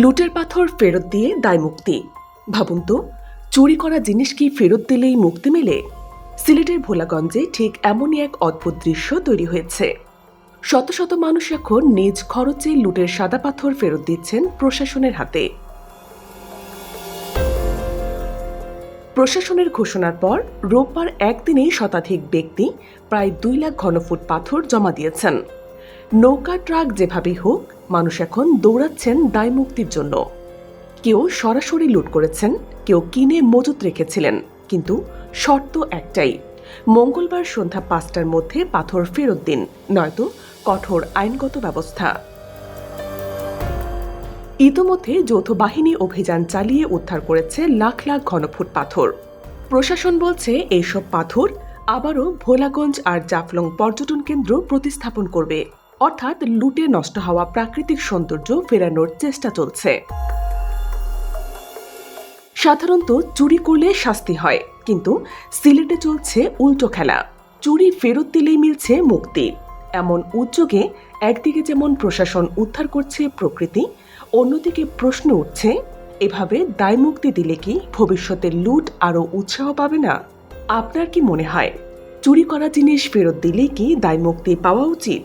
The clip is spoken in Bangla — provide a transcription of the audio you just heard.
লুটের পাথর ফেরত দিয়ে দায় মুক্তি। ভাবুন তো, চুরি করা জিনিস কি ফেরত দিলেই মুক্তি মেলে? সিলেটের ভোলাগঞ্জে ঠিক এমনই এক অদ্ভুত দৃশ্য তৈরি হয়েছে। শত শত মানুষ এখন নিজ খরচে লুটের সাদা পাথর ফেরত দিচ্ছেন প্রশাসনের হাতে। প্রশাসনের ঘোষণার পর রোববার একদিনেই শতাধিক ব্যক্তি প্রায় দুই লাখ ঘনফুট পাথর জমা দিয়েছেন। নৌকা, ট্রাক যেভাবেই হোক, মানুষ এখন দৌড়াচ্ছেন দায়মুক্তির জন্য। কেউ সরাসরি লুট করেছেন, কেউ কিনে মজুত রেখেছিলেন, কিন্তু শর্ত একটাই, মঙ্গলবার সন্ধ্যা পাঁচটার মধ্যে পাথর ফেরত দিন, নয়তো কঠোর আইনগত ব্যবস্থা। ইতোমধ্যে যৌথ বাহিনী অভিযান চালিয়ে উদ্ধার করেছে লাখ লাখ ঘনফুট পাথর। প্রশাসন বলছে এইসব পাথর আবারও ভোলাগঞ্জ আর জাফলং পর্যটন কেন্দ্র প্রতিস্থাপন করবে। অর্থাৎ লুটে নষ্ট হওয়া প্রাকৃতিক সৌন্দর্য ফেরানোর চেষ্টা চলছে। সাধারণত চুরি করলে শাস্তি হয়, কিন্তু সিলেটে চলছে উল্টো খেলা। চুরি ফেরত দিলেই মিলছে মুক্তি। এমন উদ্যোগে একদিকে যেমন প্রশাসন উদ্ধার করছে প্রকৃতি, অন্যদিকে প্রশ্ন উঠছে, এভাবে দায়মুক্তি দিলে কি ভবিষ্যতে লুট আরও উৎসাহ পাবে না? আপনার কি মনে হয়, চুরি করা জিনিস ফেরত দিলে কি দায়মুক্তি পাওয়া উচিত?